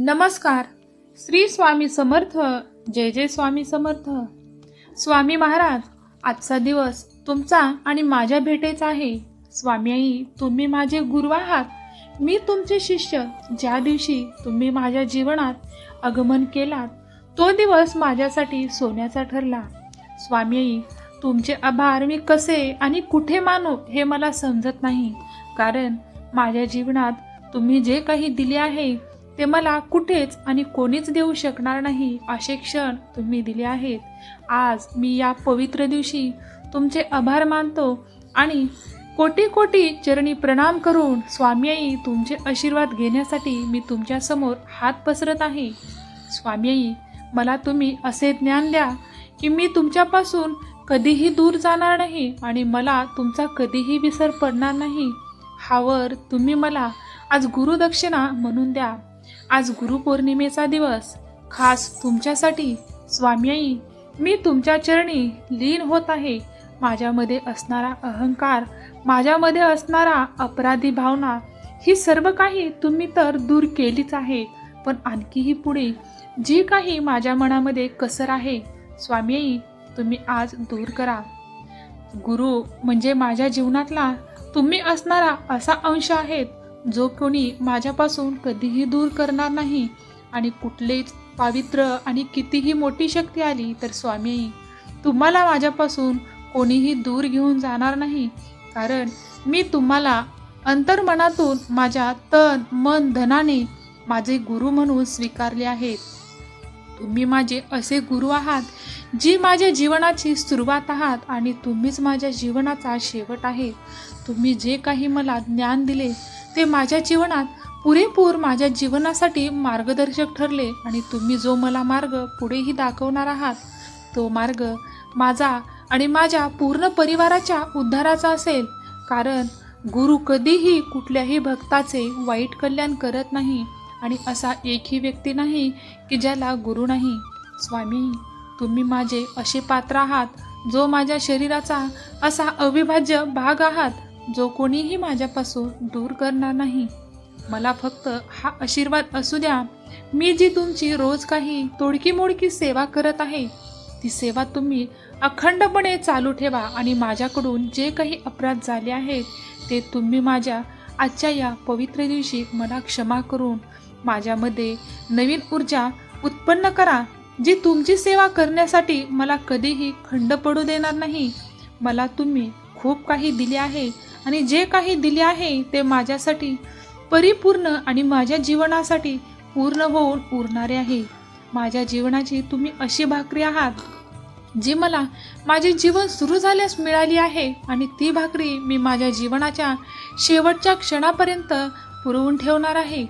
नमस्कार. श्री स्वामी समर्थ जय जय स्वामी समर्थ. स्वामी महाराज आजचा दिवस तुमचा आणि माझ्या भेटेचा आहे. स्वामी आई तुम्ही माझे गुरु आहात. मी तुमचे शिष्य ज्या दिवशी तुम्ही माझ्या जीवनात आगमन केलात तो दिवस माझ्यासाठी सोन्याचा ठरला. स्वामी आई तुमचे आभार मी कसे आणि कुठे मानू हे मला समजत नाही. कारण माझ्या जीवनात तुम्ही जे काही दिले आहे ते मला कुठेच आणि कोणीच देऊ शकणार नाही असे क्षण तुम्ही दिले आहेत. आज मी या पवित्र दिवशी तुमचे आभार मानतो आणि कोटी कोटी चरणी प्रणाम करून स्वामी तुमचे आशीर्वाद घेण्यासाठी मी तुमच्यासमोर हात पसरत आहे. स्वामी मला तुम्ही असे ज्ञान द्या की मी तुमच्यापासून कधीही दूर जाणार नाही आणि मला तुमचा कधीही विसर पडणार नाही. हावर तुम्ही मला आज गुरुदक्षिणा म्हणून द्या. आज गुरुपौर्णिमेचा दिवस. खास तुमच्यासाठी स्वामी आई मी तुमच्या चरणी लीन होत आहे. माझ्यामध्ये असणारा अहंकार माझ्यामध्ये असणारा अपराधी भावना ही सर्व काही तुम्ही तर दूर केलीच आहे पण आणखीही पुढे जी काही माझ्या मनामध्ये कसर आहे स्वामी आई तुम्ही आज दूर करा. गुरु म्हणजे माझ्या जीवनातला तुम्ही असणारा असा अंश आहेत. जो कोणी माझ्यापासून कधीही दूर करणार नाही आणि कुठलेच पावित्र आणि कितीही मोठी शक्ती आली तर स्वामी तुम्हाला माझ्यापासून कोणीही दूर घेऊन जाणार नाही. कारण मी तुम्हाला अंतर्मनातून माझ्या तन मन धनाने माझे गुरु म्हणून स्वीकारले आहेत. तुम्ही माझे असे गुरु आहात जी माझ्या जीवनाची सुरुवात आहात आणि तुम्हीच माझ्या जीवनाचा शेवट आहे. तुम्ही जे काही मला ज्ञान दिले ते माझ्या जीवनात पुरेपूर माझ्या जीवनासाठी मार्गदर्शक ठरले आणि तुम्ही जो मला मार्ग पुढेही दाखवणार आहात तो मार्ग माझा आणि माझ्या पूर्ण परिवाराच्या उद्धाराचा असेल. कारण गुरु कधीही कुठल्याही भक्ताचे वाईट कल्याण करत नाही. आणि असा एकही व्यक्ती नाही की ज्याला गुरु नाही. स्वामी तुम्ही माझे असे पात्र आहात जो माझ्या शरीराचा असा अविभाज्य भाग आहात जो कोणीही माझ्यापासून दूर करणार नाही. मला फक्त हा आशीर्वाद असू द्या. मी जी तुमची रोज काही तोडकी मोडकी सेवा करत आहे ती सेवा तुम्ही अखंडपणे चालू ठेवा आणि माझ्याकडून जे काही अपराध झाले आहेत ते तुम्ही माझ्या आजच्या या पवित्र दिवशी मला क्षमा करून माझ्यामध्ये नवीन ऊर्जा उत्पन्न करा जी तुमची सेवा करण्यासाठी मला कधीही खंड पडू देणार नाही. मला तुम्ही खूप काही दिले आहे आणि जे काही दिले आहे ते माझ्यासाठी परिपूर्ण आणि माझ्या जीवनासाठी पूर्ण होऊन उरणारे आहे. माझ्या जीवनाची तुम्ही अशी भाकरी आहात जी मला माझे जीवन सुरू झाल्यास मिळाली आहे आणि ती भाकरी मी माझ्या जीवनाच्या शेवटच्या क्षणापर्यंत पुरवून ठेवणार आहे.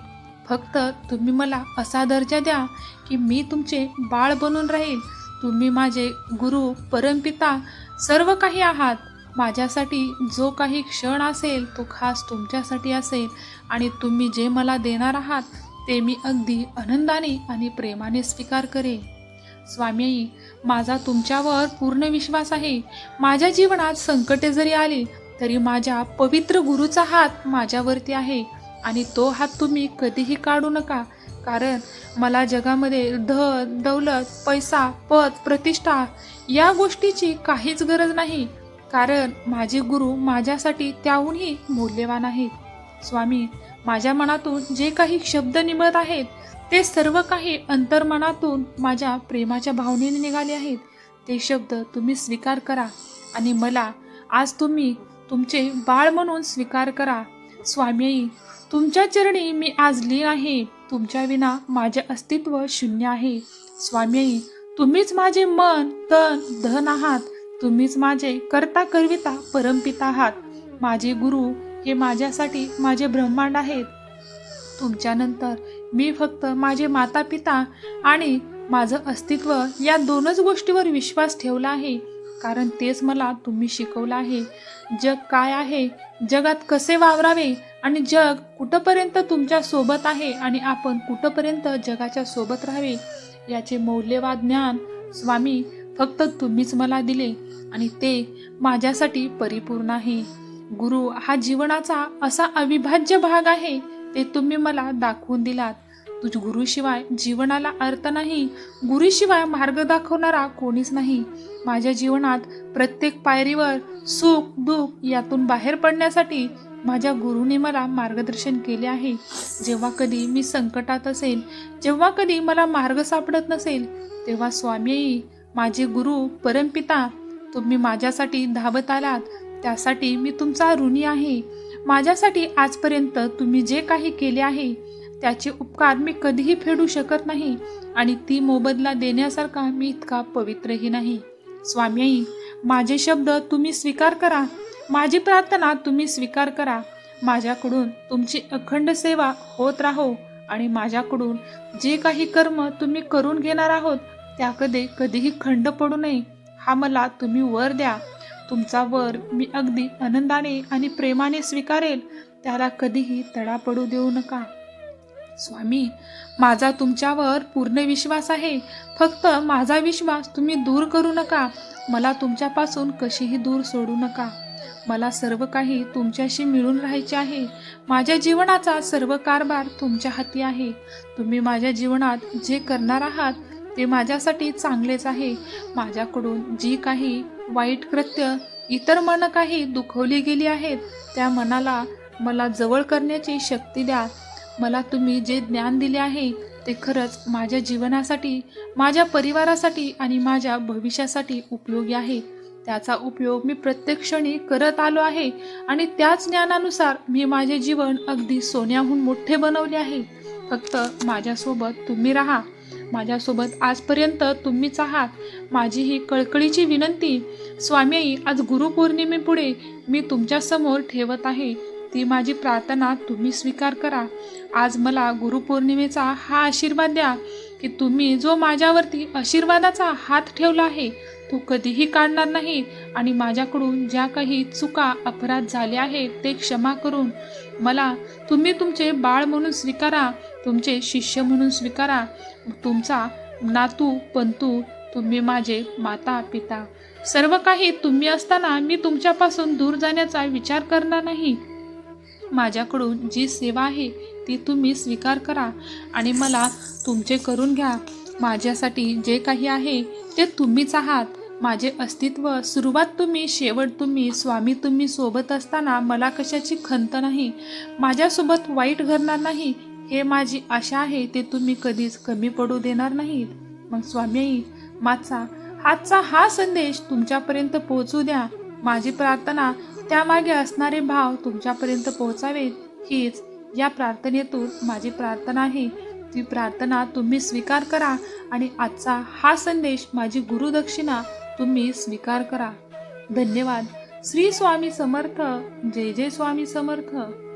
फक्त तुम्ही मला असा दर्जा द्या की मी तुमचे बाळ बनून राहील. तुम्ही माझे गुरु परमपिता सर्व काही आहात. माझ्यासाठी जो काही क्षण असेल तो खास तुमच्यासाठी असेल आणि तुम्ही जे मला देणार आहात ते मी अगदी आनंदाने आणि प्रेमाने स्वीकार करेन. स्वामी माझा तुमच्यावर पूर्ण विश्वास आहे. माझ्या जीवनात संकटे जरी आली तरी माझ्या पवित्र गुरुचा हात माझ्यावरती आहे. आणि तो हात तुम्ही कधीही काढू नका. कारण मला जगामध्ये धन दौलत पैसा पद प्रतिष्ठा या गोष्टीची काहीच गरज नाही. कारण माझे गुरु माझ्यासाठी त्याहूनही मौल्यवान आहेत. स्वामी माझ्या मनातून जे काही शब्द निघत आहेत ते सर्व काही अंतर्मनातून माझ्या प्रेमाच्या भावनेने निघाले आहेत. ते शब्द तुम्ही स्वीकार करा आणि मला आज तुम्ही तुमचे बाळ म्हणून स्वीकार करा. स्वामी तुमच्या चरणी मी आजली आहे. तुमच्या विना माझे अस्तित्व शून्य आहे. स्वामी तुम्हीच माझे मन तन धन आहात. तुम्हीच माझे करता करविता परमपिता आहात. माझे गुरु हे माझ्यासाठी माझे ब्रह्मांड आहेत. तुमच्यानंतर मी फक्त माझे माता पिता आणि माझं अस्तित्व या दोनच गोष्टीवर विश्वास ठेवला आहे. कारण तेच मला तुम्ही शिकवलं आहे. जग काय आहे? जगात कसे वावरावे? आणि जग कुठंपर्यंत तुमच्यासोबत आहे आणि आपण कुठंपर्यंत जगाच्या सोबत राहावे याचे मौल्यवाद ज्ञान स्वामी फक्त तुम्हीच मला दिले आणि ते माझ्यासाठी परिपूर्ण आहे. गुरु हा जीवनाचा असा अविभाज्य भाग आहे ते तुम्ही मला दाखवून दिलात. तुझ गुरुशिवाय जीवनाला अर्थ नाही गुरुशिवाय मार्ग दाखवणारा कोणीच नाही. माझ्या जीवनात प्रत्येक पायरीवर सुख दुःख यातून बाहेर पडण्यासाठी माझ्या गुरुने मला मार्गदर्शन केले आहे. जेव्हा कधी मी संकटात असेल जेव्हा कधी मला मार्ग सापडत नसेल तेव्हा स्वामी माझे गुरु परमपिता तुम्ही माझ्यासाठी धावत आलात. त्यासाठी मी तुमचा ऋणी आहे. माझ्यासाठी आजपर्यंत तुम्ही जे काही केले आहे त्याचे उपकार मी कधीही फेडू शकत नाही आणि ती मोबदला देण्यासारखा मी इतका पवित्रही नाही. स्वामी माझे शब्द तुम्ही स्वीकार करा. माझी प्रार्थना तुम्ही स्वीकार करा. माझ्याकडून तुमची अखंड सेवा होत राहो आणि माझ्याकडून जे काही कर्म तुम्ही करून घेणार आहोत त्याकडे कधीही खंड पडू नये. हा मला तुम्ही वर द्या. तुमचा वर मी अगदी आनंदाने आणि प्रेमाने स्वीकारेल. त्याला कधीही तडा पडू देऊ नका. स्वामी माझा तुमच्यावर पूर्ण विश्वास आहे. फक्त माझा विश्वास तुम्ही दूर करू नका. मला तुमच्यापासून कशीही दूर सोडू नका. मला सर्व काही तुमच्याशी मिळून राहायचे आहे. माझ्या जीवनाचा सर्व कारभार तुमच्या हाती आहे. तुम्ही माझ्या जीवनात जे करणार आहात ते माझ्यासाठी चांगलेच आहे. माझ्याकडून जी काही वाईट कृत्य इतर मन काही दुखवली गेली आहेत त्या मनाला मला जवळ करण्याची शक्ती द्या. मला तुम्ही जे ज्ञान दिले आहे ते खरंच माझ्या जीवनासाठी माझ्या परिवारासाठी आणि माझ्या भविष्यासाठी उपयोगी आहे. त्याचा उपयोग मी प्रत्येक क्षणी करत आलो आहे आणि त्याच ज्ञानानुसार मी माझे जीवन अगदी सोन्याहून मोठे बनवले आहे. फक्त माझ्यासोबत तुम्ही राहा. माझ्यासोबत आजपर्यंत तुम्हीच आहात. माझी ही कळकळीची विनंती स्वामी आज गुरुपौर्णिमेपुढे मी तुमच्यासमोर ठेवत आहे. ती माझी प्रार्थना तुम्ही स्वीकार करा. आज मला गुरुपौर्णिमेचा हा आशीर्वाद द्या की तुम्ही जो माझ्यावरती आशीर्वादाचा हात ठेवला आहे तू कधीही काढणार नाही आणि माझ्याकडून ज्या काही चुका अपराध झाले आहेत ते क्षमा करून मला तुम्ही तुमचे बाळ म्हणून स्वीकारा तुमचे शिष्य म्हणून स्वीकारा. तुमचा नातू पंतू तुम्ही माझे माता पिता सर्व काही तुम्ही असताना मी तुमच्यापासून दूर जाण्याचा विचार करणार नाही. माझ्याकडून जी सेवा आहे ती तुम्ही स्वीकार करा आणि मला तुमचे करून घ्या. माझ्यासाठी जे काही आहे ते तुम्हीच आहात. माझे अस्तित्व सुरुवात तुम्ही शेवट तुम्ही स्वामी तुम्ही सोबत असताना मला कशाची खंत नाही? माझ्यासोबत वाईट घडणार नाही? हे माझी आशा आहे ते तुम्ही कधीच कमी पडू देणार नाहीत. मग स्वामी माझा आजचा हा संदेश तुमच्यापर्यंत पोहोचू द्या. माझी प्रार्थना त्यामागे असणारे भाव तुमच्यापर्यंत पोहोचावेत. हीच या प्रार्थनेतून माझी प्रार्थना आहे. ती प्रार्थना तुम्ही स्वीकार करा आणि आजचा हा संदेश माझी गुरुदक्षिणा तुम्ही स्वीकार करा. धन्यवाद. श्री स्वामी समर्थ. जय जय स्वामी समर्थ.